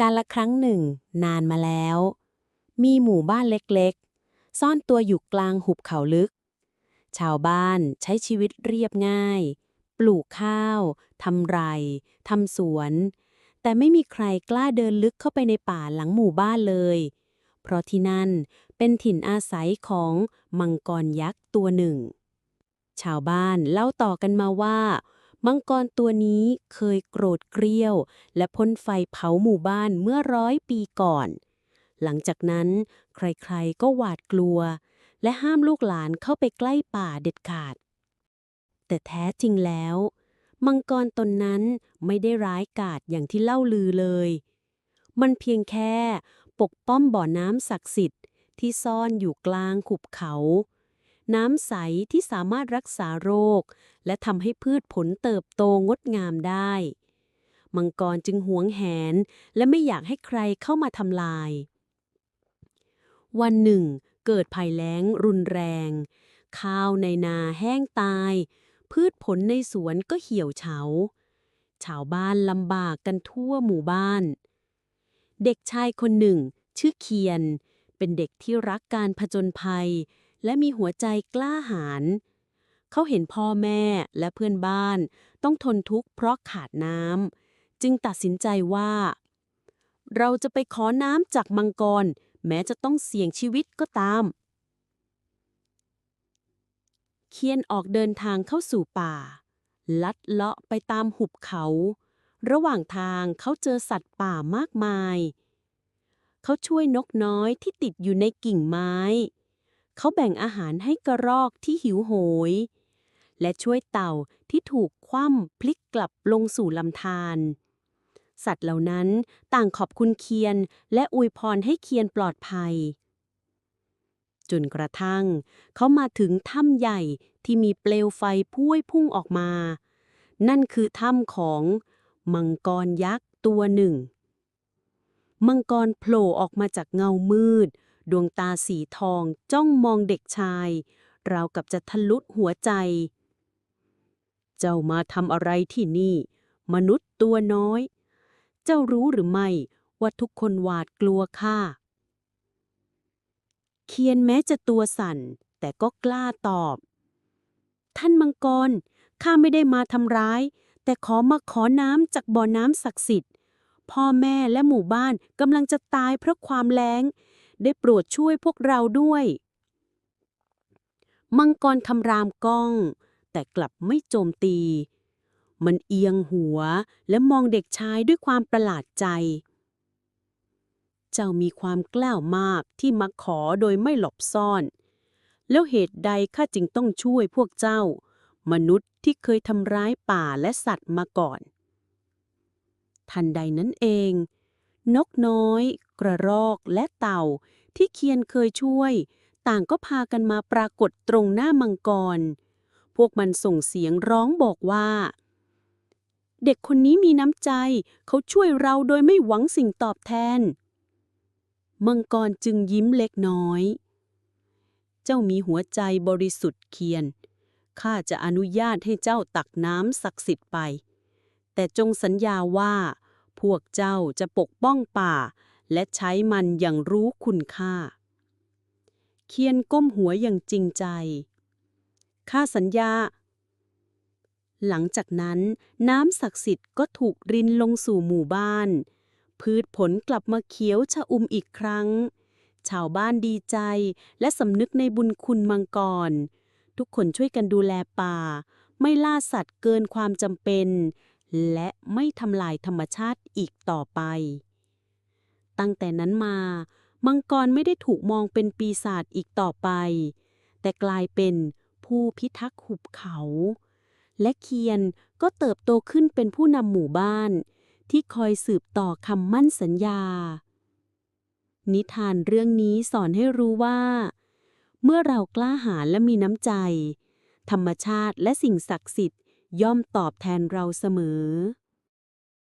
การละครั้งหนึ่ง นานมาแล้ว มีหมู่บ้านเล็กๆ ซ่อนตัวอยู่กลางหุบเขาลึก ชาวบ้านใช้ชีวิตเรียบง่าย ปลูกข้าวทำไรทำสวน แต่ไม่มีใครกล้าเดินลึกเข้าไปในป่าหลังหมู่บ้านเลย เพราะที่นั่นเป็นถิ่นอาศัยของมังกรยักษ์ตัวหนึ่ง ชาวบ้านเล่าต่อกันมาว่า มังกรตัวนี้เคยโกรธเกรี้ยว และพ่นไฟเผาหมู่บ้านเมื่อร้อยปีก่อน หลังจากนั้น ใครๆก็หวาดกลัว และห้ามลูกหลานเข้าไปใกล้ป่าเด็ดขาด แต่แท้จริงแล้ว มังกรตนนั้นไม่ได้ร้ายกาจอย่างที่เล่าลือเลย มันเพียงแค่ปกป้อมบ่อน้ำศักดิ์สิทธิ์ที่ซ่อนอยู่กลางขุบเขา น้ำใสที่สามารถรักษาโรค และทำให้พืชผลเติบโตงดงามได้ มังกรจึงหวงแหน และไม่อยากให้ใครเข้ามาทำลาย วันหนึ่ง เกิดภัยแล้งรุนแรง ข้าวในนาแห้งตาย พืชผลในสวนก็เหี่ยวเฉา ชาวบ้านลำบากกันทั่วหมู่บ้าน เด็กชายคนหนึ่ง ชื่อเคียน เป็นเด็กที่รักการผจญภัย และมีหัวใจกล้าหาญเขาเห็นพ่อแม่และเพื่อนบ้าน ต้องทนทุกข์เพราะขาดน้ำจึงตัดสินใจว่า เราจะไปขอน้ำจากมังกร แม้จะต้องเสี่ยงชีวิตก็ตาม เคียนออกเดินทางเข้าสู่ป่า ลัดเลาะไปตามหุบเขา ระหว่างทางเขาเจอสัตว์ป่ามากมาย เขาช่วยนกน้อยที่ติดอยู่ในกิ่งไม้ เขาแบ่งอาหารให้กระรอกที่หิวโหย และช่วยเต่าที่ถูกคว่ำพลิกกลับลงสู่ลำธารสัตว์เหล่านั้นต่างขอบคุณเคียน และอวยพรให้เคียนปลอดภัย จนกระทั่ง เขามาถึงถ้ำใหญ่ที่มีเปลวไฟพวยพุ่งออกมา นั่นคือถ้ำของมังกรยักษ์ตัวหนึ่ง มังกรโผล่ออกมาจากเงามืด ดวงตาสีทองจ้องมองเด็กชาย ราวกับจะทะลุหัวใจ เจ้ามาทำอะไรที่นี่ มนุษย์ตัวน้อย เจ้ารู้หรือไม่ว่าทุกคนหวาดกลัวข้าเคียนแม้จะตัวสั่น แต่ก็กล้าตอบ ท่านมังกรข้าไม่ได้มาทำร้าย แต่ขอมาขอน้ำจากบ่อน้ำศักดิ์สิทธิ์ พ่อแม่และหมู่บ้านกำลังจะตายเพราะความแล้ง ได้โปรดช่วยพวกเราด้วย มังกรคำรามก้อง แต่กลับไม่โจมตี มันเอียงหัวและมองเด็กชายด้วยความประหลาดใจ เจ้ามีความกล้ามากที่มาขอโดยไม่หลบซ่อน แล้วเหตุใดข้าจึงต้องช่วยพวกเจ้า มนุษย์ที่เคยทำร้ายป่าและสัตว์มาก่อน ทันใดนั้นเองนกน้อย กระรอกและเต่า ที่เคียนเคยช่วย ต่างก็พากันมาปรากฏตรงหน้ามังกร พวกมันส่งเสียงร้องบอกว่า เด็กคนนี้มีน้ำใจ เขาช่วยเราโดยไม่หวังสิ่งตอบแทน มังกรจึงยิ้มเล็กน้อย เจ้ามีหัวใจบริสุทธิ์เคียนข้าจะอนุญาตให้เจ้าตักน้ำศักดิ์สิทธิ์ไป แต่จงสัญญาว่า พวกเจ้าจะปกป้องป่า และใช้มันอย่างรู้คุณค่า เคียนก้มหัวอย่างจริงใจ ข้าสัญญา หลังจากนั้นน้ำศักดิ์สิทธิ์ก็ถูกรินลงสู่หมู่บ้าน พืชผลกลับมาเขียวชะอุ่มอีกครั้ง ชาวบ้านดีใจและสำนึกในบุญคุณมังกร ทุกคนช่วยกันดูแลป่า ไม่ล่าสัตว์เกินความจำเป็นและไม่ทำลายธรรมชาติอีกต่อไป ตั้งแต่นั้นมา มังกรไม่ได้ถูกมองเป็นปีศาจอีกต่อไป แต่กลายเป็นผู้พิทักษ์หุบเขา และเคียนก็เติบโตขึ้นเป็นผู้นำหมู่บ้าน ที่คอยสืบต่อคำมั่นสัญญา นิทานเรื่องนี้สอนให้รู้ว่า เมื่อเรากล้าหาญและมีน้ำใจ ธรรมชาติและสิ่งศักดิ์สิทธิ์ย่อมตอบแทนเราเสมอ